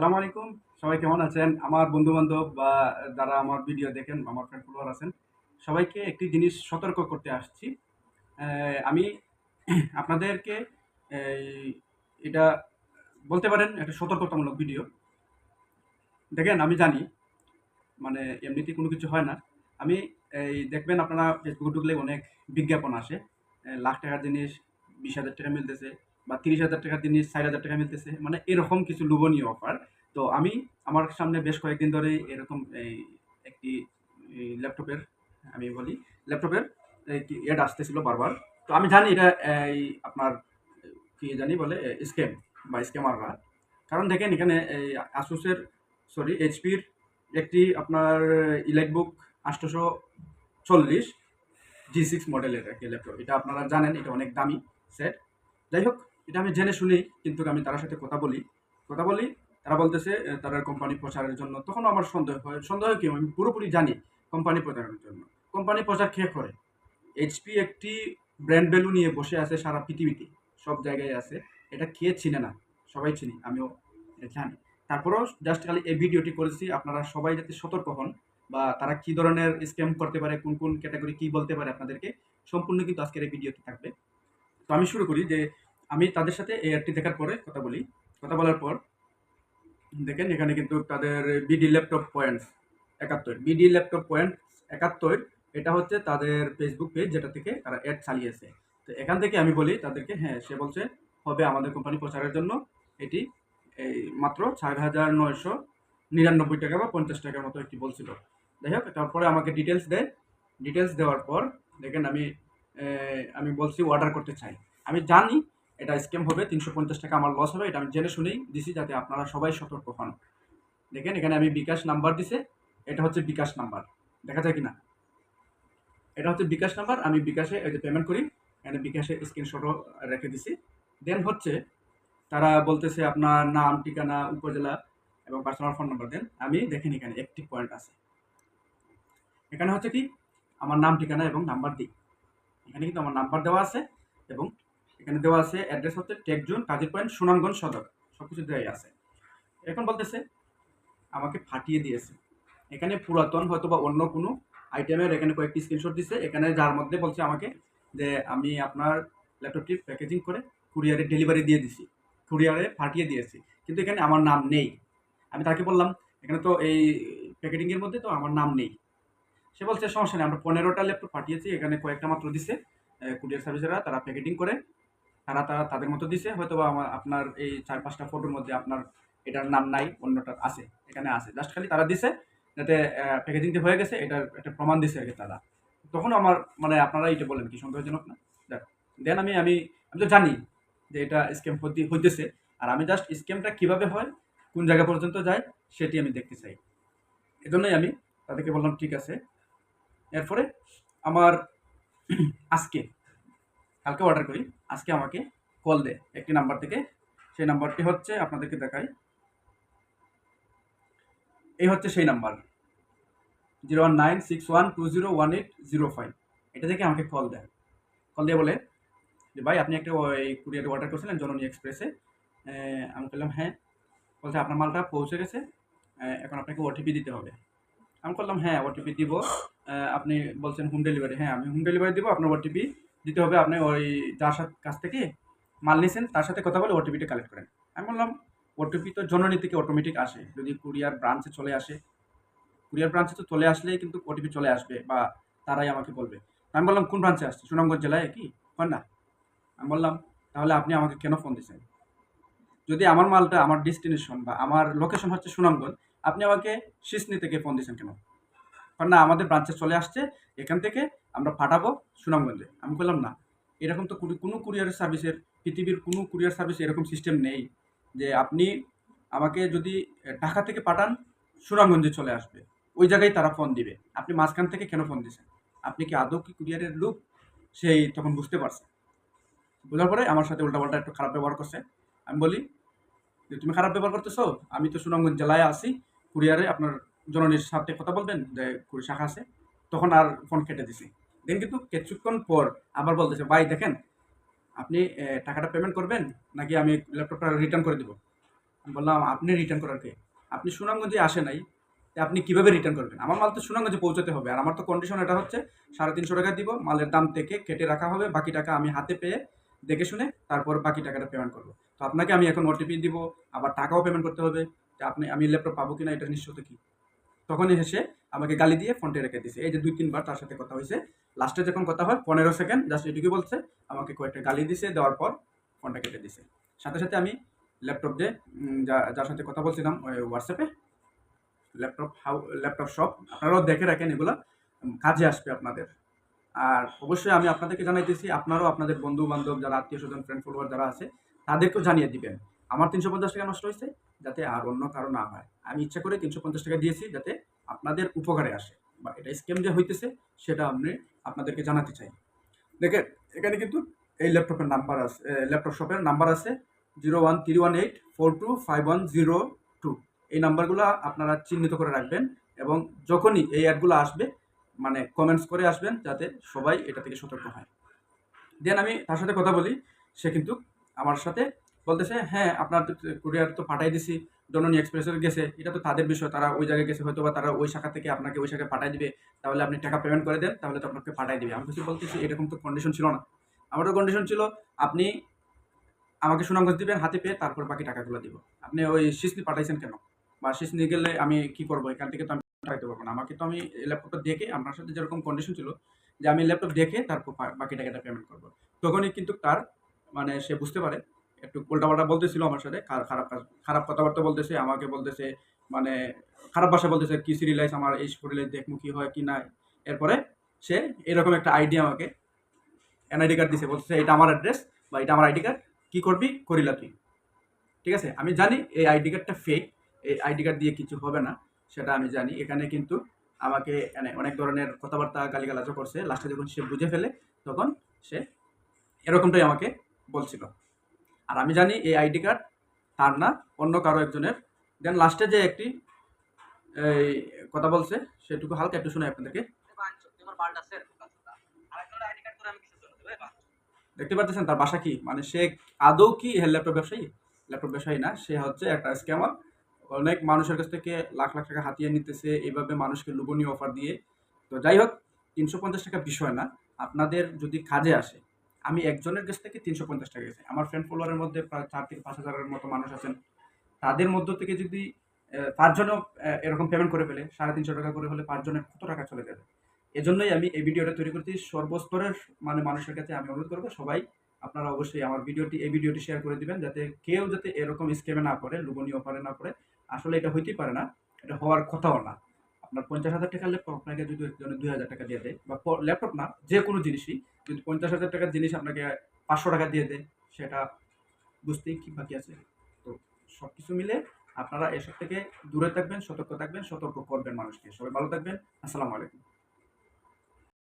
সালাম আলাইকুম। সবাই কেমন আছেন? আমার বন্ধু বান্ধব বা যারা আমার ভিডিও দেখেন, আমার ফ্রেন্ড ফলোয়ার আছেন, সবাইকে একটি জিনিস সতর্ক করতে আসছি। আমি আপনাদেরকে এটা বলতে পারেন, একটা সতর্কতামূলক ভিডিও। দেখেন, আমি জানি মানে এমনিতে কোনো কিছু হয় না। আমি এই, দেখবেন আপনারা ফেসবুকে ঢুকলে অনেক বিজ্ঞাপন আসে। লাখ টাকার জিনিস, বিশ হাজার টাকা মিলতেছে। বা তিরিশ হাজার টাকার জিনিস ষাট হাজার টাকা মিলতেছে। মানে এরকম কিছু লোভনীয় অফার তো আমি আমার সামনে বেশ কয়েকদিন ধরে এরকম এই একটি ল্যাপটপের, আমি বলি ল্যাপটপের এড আসতেছিল বারবার। তো আমি জানি এটা এই আপনার কি জানি বলে স্ক্যাম বা স্ক্যামাররা কারণ দেখেন এখানে এই আসুসের সরি এইচপির একটি আপনার ইলেক্ট বুক আটশোশো চল্লিশ জি সিক্স মডেলের একটি ল্যাপটপ। এটা আপনারা জানেন, এটা অনেক দামি সেট যাই হোক এটা আমি জেনে শুনি, কিন্তু আমি তার সাথে কথা বলি। কথা বলি, তারা বলতেছে তারা কোম্পানি প্রচারের জন্য। তখন আমার সন্দেহ হয়, সন্দেহ কি, আমি পুরোপুরি জানি কোম্পানি প্রচারের জন্য। কোম্পানি প্রচার খেয়ে করে? এইচপি একটি ব্র্যান্ড ভ্যালু নিয়ে বসে আছে সারা পৃথিবীতে, সব জায়গায় আছে। এটা কে চিনে না? সবাই চিনি, আমিও জানি। তারপরেও জাস্ট খালি এই ভিডিওটি করেছি, আপনারা সবাই যাতে সতর্ক হন, বা তারা কি ধরনের স্ক্যাম করতে পারে, কোন কোন ক্যাটাগরি কি বলতে পারে আপনাদেরকে, সম্পূর্ণ কিন্তু আজকের এই ভিডিওতে থাকবে। তো আমি শুরু করি যে আমি তাদের সাথে এই অ্যাডটি দেখার পরে কথা বলি। কথা বলার পর দেখেন এখানে কিন্তু তাদের বিডি ল্যাপটপ পয়েন্টস একাত্তর। বিডি ল্যাপটপ পয়েন্ট একাত্তর, এটা হচ্ছে তাদের ফেসবুক পেজ যেটা থেকে তারা অ্যাড চালিয়েছে। তো এখান থেকে আমি বলি তাদেরকে হ্যাঁ সে বলছে, হবে আমাদের কোম্পানি প্রচারের জন্য এটি এই মাত্র চার হাজার নয়শো নিরানব্বই টাকা বা পঞ্চাশ টাকার মতো একটি বলছিল। যাই হোক, তারপরে আমাকে ডিটেলস দেয়। ডিটেলস দেওয়ার পর দেখেন আমি আমি বলছি অর্ডার করতে চাই। আমি জানি এটা স্ক্যাম হবে, তিনশো পঞ্চাশ টাকা আমার লস হবে, এটা আমি জেনে শুনেই দিছি যাতে আপনারা সবাই সতর্ক হন। দেখেন, এখানে আমি বিকাশ নাম্বার দিছে, এটা হচ্ছে বিকাশ নাম্বার দেখা যায় কিনা? এটা হচ্ছে বিকাশ নাম্বার আমি বিকাশে এই পেমেন্ট করি, এখানে বিকাশে স্ক্রিনশটও রেখে দিছি। দেন হচ্ছে, তারা বলতেছে আপনার নাম, ঠিকানা, উপজেলা এবং পার্সোনাল ফোন নাম্বার দেন। আমি দেখেন এখানে একটি পয়েন্ট আছে। এখানে হচ্ছে কি, আমার নাম, ঠিকানা এবং নাম্বার দিই। এখানে কিন্তু আমার নাম্বার দেওয়া আছে এবং এখানে দেওয়া আছে, অ্যাড্রেস হচ্ছে টেক টেকজোন, কাজীর পয়েন্ট, সুনামগঞ্জ সদর সব কিছু দেওয়াই আছে। এখন বলতেছে, আমাকে ফাটিয়ে দিয়েছে। এখানে পুরাতন হয়তো বা অন্য কোনো আইটেমের এখানে কয়েকটি স্ক্রিনশট দিছে। এখানে যার মধ্যে বলছে আমাকে যে আমি আপনার ল্যাপটপটি প্যাকেজিং করে কুরিয়ারে ডেলিভারি দিয়ে দিছি কুরিয়ারে ফাটিয়ে দিয়েছি। কিন্তু এখানে আমার নাম নেই। আমি তাকে বললাম, এখানে তো এই প্যাকেটিংয়ের মধ্যে তো আমার নাম নেই। সে বলছে, সমস্যা নেই, আমরা পনেরোটা ল্যাপটপ পাঠিয়েছি এখানে কয়েকটা মাত্র দিছে। কুরিয়ার সার্ভিসেরা তারা প্যাকেটিং করে তারা তারা তাদের মতো দিছে হয়তো বা আমার আপনার এই চার পাঁচটা ফটোর মধ্যে আপনার এটার নাম নাই, অন্যটার আছে, এখানে আছে। জাস্ট খালি তারা দিছে, যাতে প্যাকেজিংটি হয়ে গেছে, এটার একটা প্রমাণ দিছে আর তারা। তখন আমার মানে আপনারা এটা বলেন, কি সন্দেহজনক না দেখ দেন আমি আমি আমি তো জানি যে এটা স্ক্যাম হইতেছে, আর আমি জাস্ট স্ক্যামটা কীভাবে হয়, কোন জায়গা পর্যন্ত যায়, সেটি আমি দেখতে চাই। এজন্যই আমি তাদেরকে বললাম, ঠিক আছে। এরপরে আমার আজকে, কালকে অর্ডার করি। আজকে আমাকে কল দেয় একটি নাম্বার থেকে। সেই নাম্বারটি হচ্ছে আপনাদেরকে দেখাই। এই হচ্ছে সেই number. Zero one nine six one two zero one eight zero five. এটা থেকে আমাকে কল দেয় কল দিয়ে বলে যে, ভাই, আপনি একটা ওই কুরিয়ারে অর্ডার করেছিলেন জননী এক্সপ্রেসে। আমি বললাম হ্যাঁ। বলছে, আপনার মালটা পৌঁছে গেছে। এখন আপনাকে ওটিপি দিতে হবে। আমি বললাম হ্যাঁ ওটিপি দিব। আপনি বলছেন, হোম ডেলিভারি। হ্যাঁ আমি হোম ডেলিভারি দিব, আপনার ওটিপি দিতে হবে, আপনি ওই যার সাথে কাছ থেকে মাল নিয়েছেন তার সাথে কথা বলে ওটিপিটা কালেক্ট করেন। আমি বললাম ওটিপি তো জননী থেকে অটোমেটিক আসে। যদি কুরিয়ার ব্রাঞ্চে চলে আসে কুরিয়ার ব্রাঞ্চে তো চলে আসলেই কিন্তু ওটিপি চলে আসবে বা তারাই আমাকে বলবে। আমি বললাম, কোন ব্রাঞ্চে আসছে? সুনামগঞ্জ জেলায় কি? হয় না। আমি বললাম, তাহলে আপনি আমাকে কেন ফোন দিয়েছেন যদি আমার মালটা আমার ডেস্টিনেশন বা আমার লোকেশন হচ্ছে সুনামগঞ্জ, আপনি আমাকে শিসনি থেকে ফোন দিয়েছেন কেন? কারণ না, আমাদের ব্রাঞ্চে চলে আসছে, এখান থেকে আমরা পাঠাবো সুনামগঞ্জে। আমি বললাম, না, এরকম তো কোনো কুরিয়ার সার্ভিসের পৃথিবীর কোনো কুরিয়ার সার্ভিস এরকম সিস্টেম নেই যে আপনি আমাকে যদি ঢাকা থেকে পাঠান, সুনামগঞ্জে চলে আসবে। ওই জায়গায় তারা ফোন দিবে। আপনি মাঝখান থেকে কেন ফোন দিয়েছেন আপনি কি আদৌ কি কুরিয়ারের লোক? সেই তখন বুঝতে পারছে। বোঝার পরে আমার সাথে উল্টাপাল্টা একটু খারাপ ব্যবহার করছে। আমি বলি যে তুমি খারাপ ব্যবহার করতেছো? আমি তো সুনামগঞ্জ জেলায় আসি কুরিয়ারে আপনার জননীর সাথে কথা বলতেন, যে কুড়ি শাখা আছে, তখন আর ফোন কেটে দিছি। দেন কিন্তু কিছুক্ষণ পর আবার বলতেছে, ভাই, দেখেন, আপনি টাকাটা পেমেন্ট করবেন নাকি আমি ল্যাপটপটা রিটার্ন করে দিব? বললাম, আপনি রিটার্ন করার কে? আপনি সুনামগঞ্জে আসে নাই আপনি কীভাবে রিটার্ন করবেন? আমার মাল তো সুনামগঞ্জে পৌঁছাতে হবে, আর আমার তো কন্ডিশন এটা হচ্ছে, সাড়ে তিনশো টাকা দিব, মালের দাম থেকে কেটে রাখা হবে, বাকি টাকা আমি হাতে পেয়ে দেখে শুনে তারপর বাকি টাকাটা পেমেন্ট করব। তো আপনাকে আমি এখন ওটিপি দিব, আবার টাকাও পেমেন্ট করতে হবে আপনি, আমি ল্যাপটপ পাবো কিনা এটা নিশ্চিত কি? তখনই হেসে আমাকে গালি দিয়ে ফোনটা রেখে দিয়েছে। এই যে দুই, তিনবার তার সাথে কথা হয়েছে। লাস্টে যখন কথা হয়, পনেরো সেকেন্ড জাস্ট এটুকু বলছে, আমাকে কয়েকটা গালি দিছে দেওয়ার পর ফোনটা কেটে দিছে সাথে সাথে আমি ল্যাপটপ দিয়ে যার সাথে কথা বলছিলাম, ওই হোয়াটসঅ্যাপে ল্যাপটপ হাউ ল্যাপটপ শপ আপনারাও দেখে রাখেন এগুলো কাজে আসবে আপনাদের। আর অবশ্যই আমি আপনাদেরকে জানাইতেছি, আপনারাও আপনাদের বন্ধু বান্ধব যারা আত্মীয় স্বজন ফ্রেন্ড ফলোয়ার যারা আছে, তাদেরকেও জানিয়ে দিবেন। আমার তিনশো পঞ্চাশ টাকা নষ্ট হয়েছে যাতে আর অন্য কারও না হয়। আমি ইচ্ছা করে তিনশো পঞ্চাশ টাকা দিয়েছি যাতে আপনাদের উপকারে আসে বা এটা স্ক্যাম যে হইতেছে সেটা আমি আপনাদেরকে জানাতে চাই। দেখেন, এখানে কিন্তু এই ল্যাপটপের নাম্বার আছে ল্যাপটপ শপের নাম্বার আছে zero one three one eight four two five one zero two. এই নাম্বারগুলো আপনারা চিহ্নিত করে রাখবেন এবং যখনই এই অ্যাডগুলো আসবে মানে কমেন্টস করে আসবেন যাতে সবাই এটা থেকে সতর্ক হয়। দেন আমি তার সাথে কথা বলি, সে কিন্তু আমার সাথে বলতেছে হ্যাঁ আপনার কুরিয়ার তো পাঠাই দিছি জননী এক্সপ্রেসের গেছে, এটা তো তাদের বিষয়, তারা ওই জায়গায় গেছে হয়তো বা তারা ওই শাখা থেকে আপনাকে ওই শাখায় পাঠাই দিবে, তাহলে আপনি টাকা পেমেন্ট করে দেন, তাহলে তো আপনাকে পাঠাই দিবে। আমি কিছু বলতেছি, এরকম তো কন্ডিশন ছিল না। আমারও কন্ডিশন ছিল, আপনি আমাকে সুনামগঞ্জ দিবেন, হাতে পেয়ে তারপর বাকি টাকাগুলো দিব। আপনি ওই শিসনি পাঠাইছেন কেন? বা শিসনি গেলে আমি কি করব? এখান থেকে তো আমি পাঠাইতে পারব না। আমাকে তো আমি ল্যাপটপটা দেখে, আপনার সাথে যেরকম কন্ডিশন ছিল, যে আমি ল্যাপটপ দেখে তারপর বাকি টাকাটা পেমেন্ট করব। তখনই কিন্তু তার মানে সে বুঝতে পারে একটু উল্টাপাল্টা বলতেছিল আমার সাথে, খার- খারাপ খারাপ কথাবার্তা বলতেছে, আমাকে বলতেছে মানে খারাপ ভাষা বলতেছে, কি সিরিয়ালাইজ আমার, এই সিরিয়ালাইজ দেখব কি হয়, কি না? এরপরে সে এরকম একটা আইডিয়া আমাকে এনআইডি কার্ড দিছে, বলতেছে, এটা আমার অ্যাড্রেস বা এটা আমার আইডি কার্ড কি করবি, করিলা তুই। ঠিক আছে? আমি জানি এই আইডি কার্ডটা ফেক এই আইডি কার্ড দিয়ে কিছু হবে না, সেটা আমি জানি। এখানে কিন্তু আমাকে মানে অনেক ধরনের কথাবার্তা গালিগালাজও করছে। লাস্টে যখন সে বুঝে ফেলে, তখন সে এরকমটাই আমাকে বলছিল। আর আমি জানি এই আইডি কার্ড তার না, অন্য কারও একজনের। দেন লাস্টে যে একটি, এই কথা বলছে, সেটুকু হালকা একটু শুনে আপনাদেরকে। দেখতে পাচ্ছেন তার বাসা কি? মানে সে আদৌ কি ল্যাপটপ ব্যবসায়ী? ল্যাপটপ ব্যবসায়ী না, সে হচ্ছে একটা স্ক্যামার। অনেক মানুষের কাছ থেকে লাখ লাখ টাকা হাতিয়ে নিতেছে, এইভাবে মানুষকে লোভনীয় অফার দিয়ে। তো যাই হোক, তিনশো পঞ্চাশ টাকা বিষয় না। আপনাদের যদি কাজে আসে আমি একজনের কাছ থেকে তিনশো পঞ্চাশ টাকা গেছে। আমার ফ্রেন্ড ফলোয়ারের মধ্যে প্রায় চার থেকে পাঁচ হাজারের মতো মানুষ আছেন। তাদের মধ্য থেকে যদি পাঁচজনও এরকম পেমেন্ট করে ফেলে, সাড়ে তিনশো টাকা করে হলে পাঁচজনের কত টাকা চলে যাবে? এজন্যই আমি এই ভিডিওটা তৈরি করছি। সর্বস্তরের মানে মানুষের কাছে আমি অনুরোধ করব, সবাই আপনারা অবশ্যই আমার ভিডিওটি এই ভিডিওটি শেয়ার করে দিবেন যাতে কেউ যাতে এরকম স্কেমে না পড়ে লুবনীয় অফারে না পড়ে। আসলে এটা হইতেই পারে না, এটা হওয়ার কথাও না। আপনার পঞ্চাশ হাজার টাকার ল্যাপটপ আপনাকে যদি দুই হাজার টাকা দিয়ে দেয়, বা ল্যাপটপ না, যে কোনো জিনিসই, যদি পঞ্চাশ হাজার টাকার জিনিস আপনাকে পাঁচশো টাকা দিয়ে দেয়, সেটা বুঝতেই কি বাকি আছে? তো সব কিছু মিলে আপনারা এসব থেকে দূরে থাকবেন, সতর্ক থাকবেন, সতর্ক করবেন মানুষকে। সবাই ভালো থাকবেন। আসসালামু আলাইকুম।